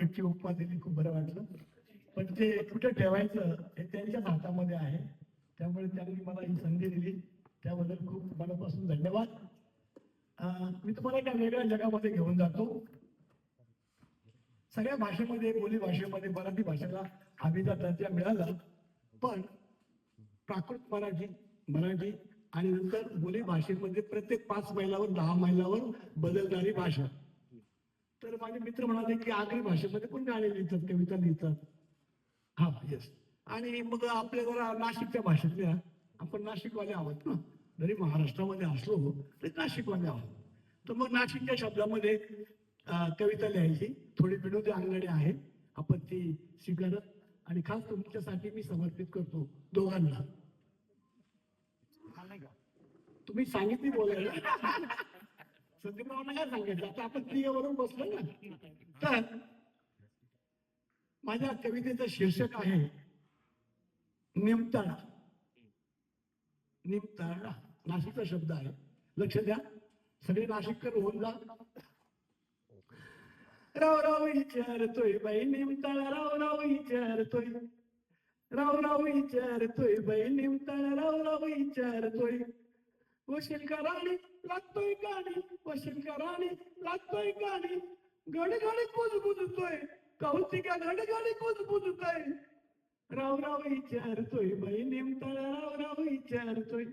खिडकी उपमा दिली खूप बरं वाटलं. पण ते कुठे ठेवायचं हे त्यांच्याच हातामध्ये आहे. त्यामुळे त्यांनी मला ही संधी दिली. त्याबद्दल खूप मनापासून धन्यवाद. मी तुम्हाला एका वेगळ्या जगामध्ये घेऊन जातो. सगळ्या भाषेमध्ये बोली भाषेमध्ये मराठी भाषेला हमीचा दर्जा मिळाला. पण प्राकृत मराठी मराठी आणि नंतर बोली भाषेमध्ये प्रत्येक पाच मैलावर दहा मैलावर बदलणारी भाषा. तर माझे मित्र म्हणाले की आगरी भाषेमध्ये पण गाणे लिहितात कविता लिहितात. हा येस आणि मग आपल्या जरा नाशिकच्या भाषेतल्या आपण नाशिकवाले आहोत ना. जरी महाराष्ट्रामध्ये असलो तरी नाशिकवाले आहोत. तर मग नाशिकच्या शब्दामध्ये कविता लिहायची. थोडी विनोदी अंगणे आहे. आपण ती स्वीकारत. आणि खास तुमच्यासाठी मी समर्पित करतो दोघांना. तुम्ही सांगितली बोलायला. संदीपरावांना सांगायचं. आता आपण क्रियेवरून बसलो ना. तर माझ्या कवितेचं शीर्षक आहे निमताळा. निमताळा. नाशिकचा शब्द आहे. लक्ष द्या. सगळे नाशिककर होऊन जा. राव राव विचारतोय बाई निमताळा. राव राव विचारतोय. राव राव विचारतोय बाई निमताळा. राव राव विचारतोय. वशील कराणी लागतोय गाणी वशील कराणी लागतोय गाणी. गडगडी बुजबुजतोय कौतिका गडगडी बुजबुजतोय. राव राव विचारतोय बाई नेमता राव राव विचारतोय.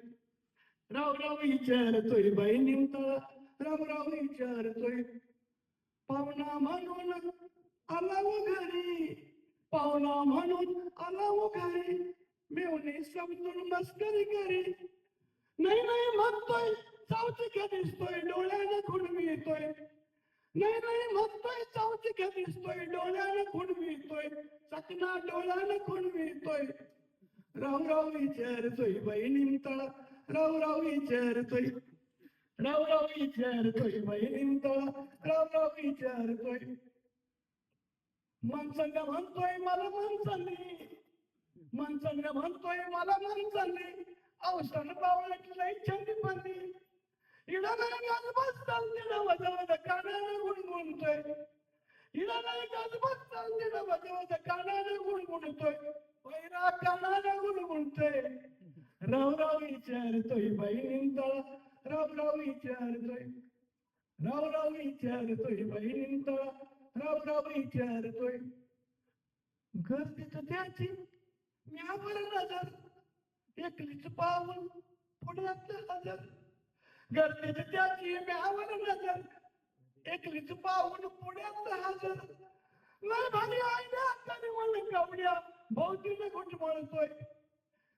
राव राव विचारतोय बाई नेमता राव राव विचारतोय. पाहुणा म्हणून आला व घरी पाहुणा म्हणून आला व घरी. मेवणे समजून मस्करी करी नाही नाही म्हणतोय चावचिक्या दिसतोय डोळ्यानं खुडमी येतोय नाही नाही म्हणतोय चावचिक्या दिसतोय डोळ्यानं खुडमी येतोय चकना डोळ्यानं खुडमी येतोय राव राव विचारतोय बाई तळा राव राव विचारतोय. राव राव विचारतोय बाई तळा राव राव विचारतोय. मनसंग म्हणतोय मला मनसंगी मनसंग म्हणतोय मला मनसंगी अवसान पावलं लय छंदी पडली. इडा नाही गाज बसताल दिला वजा वजा कानानं गुणगुणतोय. इडा नाही गाज बसताल दिला वजा वजा कानाला गुणगुणतोय. वैरा कानानं गुणगुणतोय. राव राव विचारतोय बाई निमतळा राव राव विचारतोय. राव रावराव विचारतोय बाई निमतळा राव राव विचारतोय. गर्दीत त्याची म्यावर नजर एकलीच पाऊल पुण्यातलं हजर. गर्दीत त्याची म्यावर नजर. एकलीच पाहून पुण्यातलं हजर. नाही भारी ना तरी म्हण कवड्या भोवतीने घुट म्हणतोय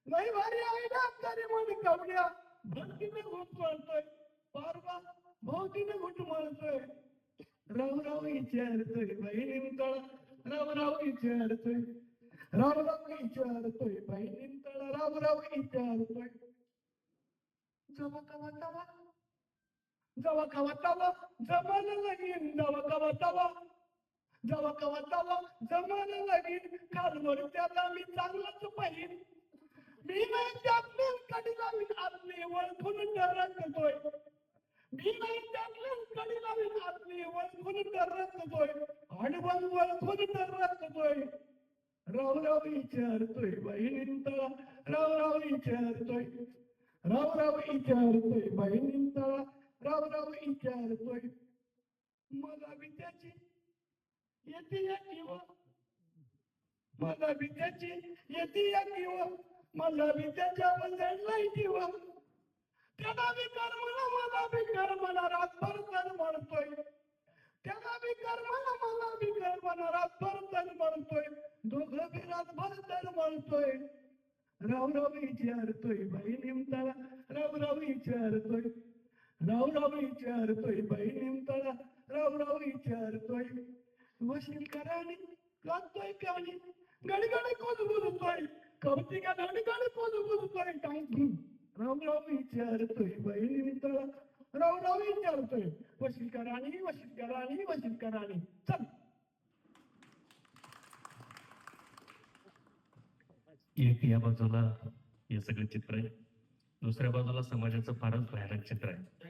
नाही भारी आयडिया तरी म्हण कवड्या भक्तीने घुट म्हणतोय पारवा भोवतीने घुट म्हणतोय राव राव विचारतोय बहिणी तळा. राव राव विचारतोय राव राव विचारतोय बहिणी तळा राव राव विचारतोय जवा कवा तवा जवा कवा तवा जमाल लगीन जवा कवा तवा जवा कवा तवा लगीन कालवर त्याला मी चांगलाच पाहिन मी नाही त्यातले कधी लावीन आतले ओळखून डरकतोय मी नाही त्यातले कडी लावीन आतली वळखून डरकतोय आडवण वळखून डरकतोय राव राव विचारतोय बहिणींतळा राव राव विचारतोय. राव राव विचारतोय बहिणींतळा राव राव विचारतोय. मला विद्याची येते या किंवा. मला विद्याची येते या किंवा. मला विद्याच्या बदललाय किंवा. त्याला विकार मला मला विकार मला रातभर तर म्हणतोय. त्याला विकार मला मला विकार मला रातभर तर म्हणतोय. दोघं बी रातभर तर म्हणतोय राव राव विचारतोय बाई निमताळा राव राव विचारतोय राव राव विचारतोय बाई निमताळा राव राव विचारतोय वशील कराणी लागतोय काणी गडगड कोण बोलतोय कौतिका गडगड कोण बोलतोय काय राम राम विचारतोय बहिणी मित्र राव राव विचारतोय वशील कराणी वशील कराणी वशील कराणी चल एक या बाजूला हे सगळं चित्र आहे. दुसऱ्या बाजूला समाजाचं फारच भयानक चित्र आहे.